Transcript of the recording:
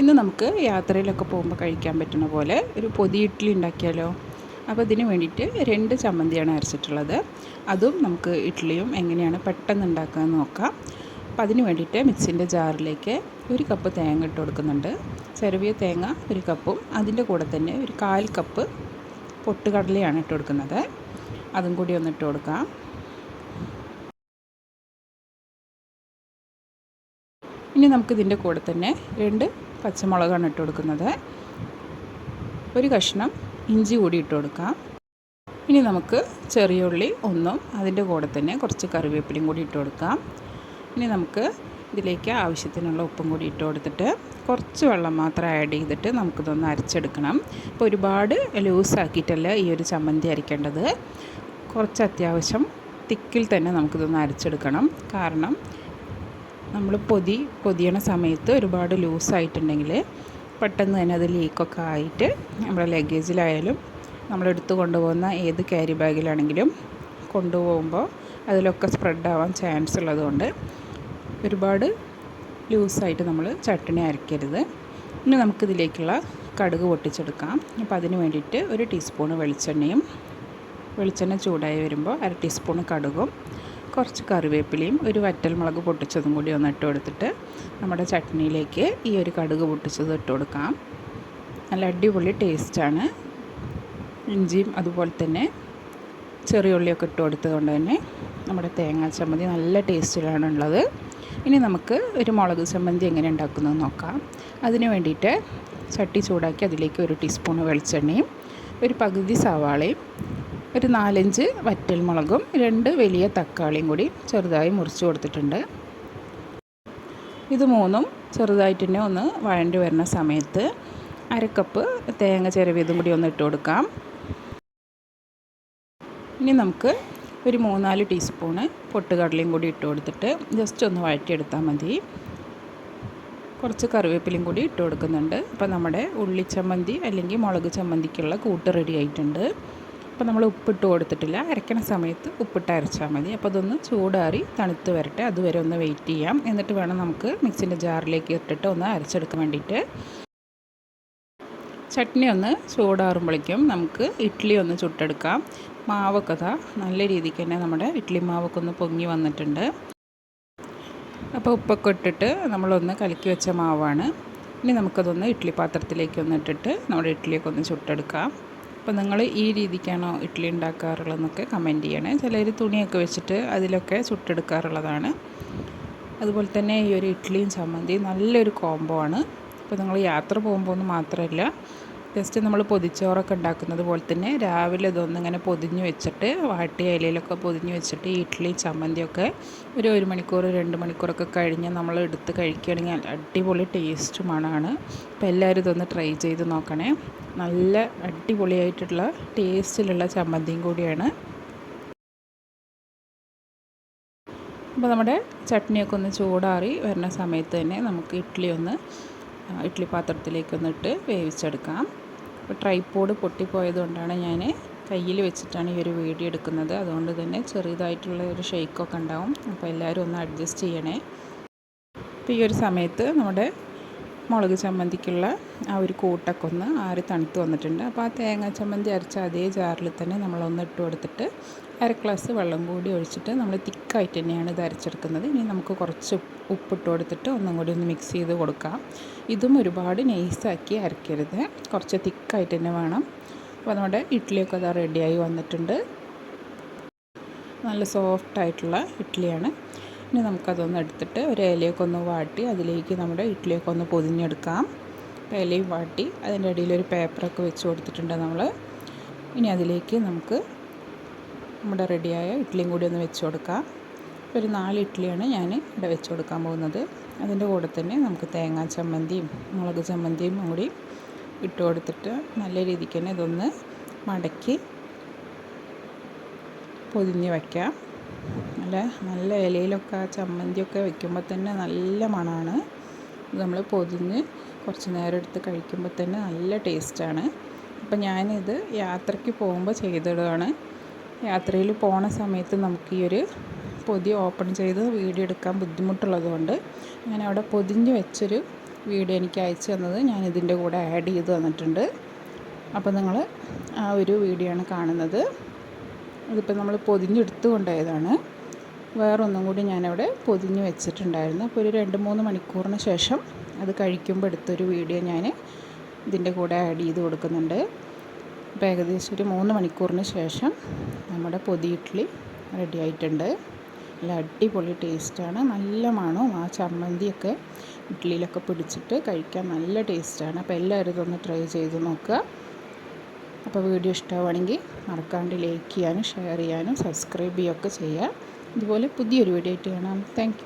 ഇന്ന് നമുക്ക് യാത്രയിലൊക്കെ പോകുമ്പോൾ കഴിക്കാൻ പറ്റുന്ന പോലെ ഒരു പൊതി ഇഡ്ഡലി ഉണ്ടാക്കിയാലോ? അപ്പോൾ ഇതിന് വേണ്ടിയിട്ട് രണ്ട് ചമ്മന്തിയാണ് അരച്ചിട്ടുള്ളത്. അതും നമുക്ക് ഇഡ്ഡലിയും എങ്ങനെയാണ് പെട്ടെന്ന് ഉണ്ടാക്കാമെന്ന് നോക്കാം. അപ്പോൾ അതിന് വേണ്ടിയിട്ട് മിക്സിന്റെ ജാറിലേക്ക് ഒരു കപ്പ് തേങ്ങ ഇട്ട് കൊടുക്കുന്നുണ്ട്. ചെറുവിയ തേങ്ങ ഒരു കപ്പും അതിന്റെ കൂടെ തന്നെ ഒരു കാൽ കപ്പ് പൊട്ടുകടലയാണ് ഇട്ട് കൊടുക്കുന്നത്. അതും കൂടി ഒന്ന് ഇട്ട് കൊടുക്കാം. ഇനി നമുക്കിതിന്റെ കൂടെ തന്നെ രണ്ട് പച്ചമുളകാണ് ഇട്ട് കൊടുക്കുന്നത്. ഒരു കഷ്ണം ഇഞ്ചി കൂടി ഇട്ട് കൊടുക്കാം. ഇനി നമുക്ക് ചെറിയ ഉള്ളി ഒന്നും അതിന്റെ കൂടെ തന്നെ കുറച്ച് കറിവേപ്പിലയും കൂടി ഇട്ട് കൊടുക്കാം. ഇനി നമുക്ക് ഇതിലേക്ക് ആവശ്യത്തിനുള്ള ഉപ്പും കൂടി ഇട്ട് കൊടുത്തിട്ട് കുറച്ച് വെള്ളം മാത്രം ആഡ് ചെയ്തിട്ട് നമുക്കിതൊന്ന് അരച്ചെടുക്കണം. ഇപ്പോൾ ഒരുപാട് ലൂസാക്കിയിട്ടല്ല ഈ ഒരു ചമ്മന്തി അരയ്ക്കേണ്ടത്. കുറച്ച് അത്യാവശ്യം തിക്കിൽ തന്നെ നമുക്കിതൊന്ന് അരച്ചെടുക്കണം. കാരണം നമ്മൾ പൊതി പൊതിയണ സമയത്ത് ഒരുപാട് ലൂസായിട്ടുണ്ടെങ്കിൽ പെട്ടെന്ന് തന്നെ അത് ലീക്കൊക്കെ ആയിട്ട് നമ്മുടെ ലഗേജിലായാലും നമ്മളെടുത്ത് കൊണ്ടുപോകുന്ന ഏത് ക്യാരി ബാഗിലാണെങ്കിലും കൊണ്ടുപോകുമ്പോൾ അതിലൊക്കെ സ്പ്രെഡ് ആവാൻ ചാൻസ് ഉള്ളതുകൊണ്ട് ഒരുപാട് ലൂസായിട്ട് നമ്മൾ ചട്ടണി അരക്കരുത്. ഇനി നമുക്കിതിലേക്കുള്ള കടുക് പൊട്ടിച്ചെടുക്കാം. അപ്പോൾ അതിന് വേണ്ടിയിട്ട് ഒരു ടീസ്പൂണ് വെളിച്ചെണ്ണയും വെളിച്ചെണ്ണ ചൂടായി വരുമ്പോൾ അര ടീസ്പൂണ് കടുകും കുറച്ച് കറിവേപ്പിലയും ഒരു വറ്റൽമുളക് പൊട്ടിച്ചതും കൂടി ഒന്ന് ഇട്ട് കൊടുത്തിട്ട് നമ്മുടെ ചട്നിയിലേക്ക് ഈ ഒരു കടുക് പൊട്ടിച്ചത് ഇട്ട് കൊടുക്കാം. നല്ല അടിപൊളി ടേസ്റ്റാണ് ഇഞ്ചിയും അതുപോലെ തന്നെ ചെറിയ ഉള്ളിയൊക്കെ ഇട്ട് കൊടുത്തത് കൊണ്ട് തന്നെ നമ്മുടെ തേങ്ങാ ചമ്മന്തി നല്ല ടേസ്റ്റിലാണ് ഉള്ളത്. ഇനി നമുക്ക് ഒരു മുളക് ചമ്മന്തി എങ്ങനെ ഉണ്ടാക്കുന്നത് നോക്കാം. അതിന് വേണ്ടിയിട്ട് ചട്ടി ചൂടാക്കി അതിലേക്ക് ഒരു ടീസ്പൂൺ വെളിച്ചെണ്ണയും ഒരു പകുതി സവാളയും ഒരു നാലഞ്ച് വറ്റൽമുളകും രണ്ട് വലിയ തക്കാളിയും കൂടി ചെറുതായി മുറിച്ച് കൊടുത്തിട്ടുണ്ട്. ഇത് മൂന്നും ചെറുതായിട്ട് തന്നെ ഒന്ന് വഴണ്ടി വരുന്ന സമയത്ത് അരക്കപ്പ് തേങ്ങ ചിരവിയതും കൂടി ഒന്ന് ഇട്ട് കൊടുക്കാം. ഇനി നമുക്ക് ഒരു മൂന്നാൽ ടീസ്പൂണ് പൊട്ടുകടലയും കൂടി ഇട്ട് കൊടുത്തിട്ട് ജസ്റ്റ് ഒന്ന് വഴറ്റിയെടുത്താൽ മതി. കുറച്ച് കറിവേപ്പിലയും കൂടി ഇട്ട് കൊടുക്കുന്നുണ്ട്. അപ്പോൾ നമ്മുടെ ഉള്ളിച്ചമ്മന്തി അല്ലെങ്കിൽ മുളക് ചമ്മന്തിക്കുള്ള കൂട്ട് റെഡി ആയിട്ടുണ്ട്. അപ്പോൾ നമ്മൾ ഉപ്പിട്ട് കൊടുത്തിട്ടില്ല. അരയ്ക്കണ സമയത്ത് ഉപ്പിട്ട് അരച്ചാൽ മതി. അപ്പോൾ അതൊന്ന് ചൂടാറി തണുത്ത് വരട്ടെ. അതുവരെ ഒന്ന് വെയിറ്റ് ചെയ്യാം. എന്നിട്ട് വേണം നമുക്ക് മിക്സിന്റെ ജാറിലേക്ക് ഇട്ടിട്ട് ഒന്ന് അരച്ചെടുക്കാൻ വേണ്ടിയിട്ട്. ചട്നി ഒന്ന് ചൂടാറുമ്പോഴേക്കും നമുക്ക് ഇഡ്ഡലി ഒന്ന് ചുട്ടെടുക്കാം. മാവൊക്കെ താ നല്ല രീതിക്ക് തന്നെ നമ്മുടെ ഇഡ്ഡലി മാവൊക്കെ ഒന്ന് പൊങ്ങി വന്നിട്ടുണ്ട്. അപ്പോൾ ഉപ്പൊക്കെ ഇട്ടിട്ട് നമ്മളൊന്ന് കലക്കി വെച്ച മാവാണ്. ഇനി നമുക്കതൊന്ന് ഇഡ്ഡലി പാത്രത്തിലേക്ക് ഒന്ന് ഇട്ടിട്ട് നമ്മുടെ ഇഡ്ഡലിയൊക്കെ ഒന്ന് ചുട്ടെടുക്കാം. അപ്പോൾ നിങ്ങൾ ഈ രീതിക്കാണോ ഇഡ്ഡലി ഉണ്ടാക്കാറുള്ളതെന്നൊക്കെ കമന്റ് ചെയ്യണേ. ചിലർ തുണിയൊക്കെ വെച്ചിട്ട് അതിലൊക്കെ ചുട്ടെടുക്കാറുള്ളതാണ്. അതുപോലെ തന്നെ ഈ ഒരു ഇഡ്ഡലിയും ചമ്മന്തിയും നല്ലൊരു കോംബോ ആണ്. അപ്പോൾ നിങ്ങൾ യാത്ര പോകുമ്പോൾ ഒന്നും മാത്രമല്ല ജസ്റ്റ് നമ്മൾ പൊതിച്ചോറൊക്കെ ഉണ്ടാക്കുന്നത് പോലെ തന്നെ രാവിലെ ഇതൊന്നും ഇങ്ങനെ പൊതിഞ്ഞ് വെച്ചിട്ട് വാട്ടിയ ഇലയിലൊക്കെ പൊതിഞ്ഞ് വെച്ചിട്ട് ഇഡ്ഡലി ചമ്മന്തിയൊക്കെ ഒരു ഒരു മണിക്കൂർ രണ്ട് മണിക്കൂറൊക്കെ കഴിഞ്ഞ് നമ്മൾ എടുത്ത് കഴിക്കുകയാണെങ്കിൽ അടിപൊളി ടേസ്റ്റ് മണമാണ് അപ്പോൾ എല്ലാവരും ഇതൊന്ന് ട്രൈ ചെയ്ത് നോക്കണേ. നല്ല അടിപൊളിയായിട്ടുള്ള ടേസ്റ്റിലുള്ള ചമ്മന്തിയും കൂടിയാണ്. അപ്പോൾ നമ്മുടെ ചട്നിയൊക്കെ ഒന്ന് ചൂടാറി വരുന്ന സമയത്ത് തന്നെ നമുക്ക് ഇഡ്ഡലി ഒന്ന് ഇഡ്ഡലി പാത്രത്തിലേക്കൊന്നിട്ട് വേവിച്ചെടുക്കാം. അപ്പോൾ ട്രൈപ്പോഡ് പൊട്ടിപ്പോയത് കൊണ്ടാണ് ഞാൻ കയ്യിൽ വെച്ചിട്ടാണ് ഈ ഒരു വീഡിയോ എടുക്കുന്നത്. അതുകൊണ്ട് തന്നെ ചെറിയതായിട്ടുള്ള ഒരു ഷെയ്ക്കൊക്കെ ഉണ്ടാവും. അപ്പോൾ എല്ലാവരും ഒന്ന് അഡ്ജസ്റ്റ് ചെയ്യണേ. അപ്പോൾ ഈ ഒരു സമയത്ത് നമ്മുടെ മുളക് ചമ്മന്തിക്കുള്ള ആ ഒരു കൂട്ടൊക്കെ ഒന്ന് ആറി തണുത്ത് വന്നിട്ടുണ്ട്. അപ്പോൾ ആ തേങ്ങ ചമ്മന്തി അരച്ച അതേ ജാറിൽ തന്നെ നമ്മളൊന്ന് ഇട്ട് കൊടുത്തിട്ട് അര ഗ്ലാസ് വെള്ളം കൂടി ഒഴിച്ചിട്ട് നമ്മൾ തിക്കായിട്ട് തന്നെയാണ് ഇത് അരച്ചെടുക്കുന്നത്. ഇനി നമുക്ക് കുറച്ച് ഉപ്പിട്ട് കൊടുത്തിട്ട് ഒന്നും കൂടി ഒന്ന് മിക്സ് ചെയ്ത് കൊടുക്കാം. ഇതും ഒരുപാട് നൈസാക്കി അരക്കരുത്. കുറച്ച് തിക്കായിട്ട് തന്നെ വേണം. അപ്പോൾ നമ്മുടെ ഇഡ്ഡലിയൊക്കെ അത് റെഡിയായി വന്നിട്ടുണ്ട്. നല്ല സോഫ്റ്റായിട്ടുള്ള ഇഡ്ഡലിയാണ്. ഇനി നമുക്കതൊന്ന് എടുത്തിട്ട് ഒരു ഇലയൊക്കെ ഒന്ന് വാട്ടി അതിലേക്ക് നമ്മുടെ ഇഡ്ഡലിയൊക്കെ ഒന്ന് പൊതിഞ്ഞെടുക്കാം. ഇലയും വാട്ടി അതിന്റെ ഇടയിൽ ഒരു പേപ്പറൊക്കെ വെച്ച് കൊടുത്തിട്ടുണ്ട് നമ്മൾ ഇനി അതിലേക്ക് നമുക്ക് നമ്മുടെ റെഡിയായ ഇഡ്ഡലിയും കൂടി ഒന്ന് വെച്ച് കൊടുക്കാം. ഒരു നാല് ഇഡ്ഡലിയാണ് ഞാൻ ഇവിടെ വെച്ച് കൊടുക്കാൻ പോകുന്നത്. അതിന്റെ കൂടെ തന്നെ നമുക്ക് തേങ്ങാ ചമ്മന്തിയും മുളക് ചമ്മന്തിയും കൂടി ഇട്ട് കൊടുത്തിട്ട് നല്ല രീതിക്ക് തന്നെ ഇതൊന്ന് മടക്കി പൊതിഞ്ഞ് വയ്ക്കാം നല്ല നല്ല ഇലയിലൊക്കെ ആ ചമ്മന്തിയൊക്കെ വെക്കുമ്പോൾ തന്നെ നല്ല മണമാണ് നമ്മൾ പൊതിഞ്ഞ് കുറച്ച് നേരം എടുത്ത് കഴിക്കുമ്പോൾ തന്നെ നല്ല ടേസ്റ്റാണ്. അപ്പം ഞാനിത് യാത്രയ്ക്ക് പോകുമ്പോൾ ചെയ്തിടുകയാണ് യാത്രയിൽ പോണ സമയത്ത് നമുക്ക് ഈ ഒരു പൊതി ഓപ്പൺ ചെയ്ത് വീഡിയോ എടുക്കാൻ ബുദ്ധിമുട്ടുള്ളതുകൊണ്ട് ഞാൻ അവിടെ പൊതിഞ്ഞ് വെച്ചൊരു വീഡിയോ എനിക്ക് അയച്ചു തന്നത് ഞാൻ ഇതിന്റെ കൂടെ ആഡ് ചെയ്ത് തന്നിട്ടുണ്ട്. അപ്പോൾ നിങ്ങൾ ആ ഒരു വീഡിയോ ആണ് കാണുന്നത്. ഇതിപ്പോൾ നമ്മൾ പൊതിഞ്ഞെടുത്ത് കൊണ്ടുപോയതാണ്. വേറൊന്നും കൂടി ഞാനവിടെ പൊതിഞ്ഞ് വെച്ചിട്ടുണ്ടായിരുന്നു. അപ്പോൾ ഒരു രണ്ട് മൂന്ന് മണിക്കൂറിന് ശേഷം അത് കഴിക്കുമ്പോൾ എടുത്തൊരു വീഡിയോ ഞാൻ ഇതിന്റെ കൂടെ ആഡ് ചെയ്ത് കൊടുക്കുന്നുണ്ട്. അപ്പോൾ ഏകദേശം ഒരു മൂന്ന് മണിക്കൂറിന് ശേഷം നമ്മുടെ പൊതി ഇഡ്ഡലി റെഡി ആയിട്ടുണ്ട്. നല്ല അടിപൊളി ടേസ്റ്റാണ്. നല്ല മണവും ആ ചമ്മന്തിയൊക്കെ ഇഡ്ഡലിയിലൊക്കെ പിടിച്ചിട്ട് കഴിക്കാൻ നല്ല ടേസ്റ്റാണ്. അപ്പോൾ എല്ലാവരും ഇതൊന്ന് ട്രൈ ചെയ്ത് നോക്കുക. അപ്പോൾ വീഡിയോ ഇഷ്ടമാണെങ്കിൽ മറക്കാണ്ട് ലൈക്ക് ചെയ്യാനും ഷെയർ ചെയ്യാനും സബ്സ്ക്രൈബ് ചെയ്യുകയൊക്കെ ചെയ്യുക. ഇതുപോലെ പുതിയൊരു വീഡിയോ ആയിട്ട് കാണാം. താങ്ക്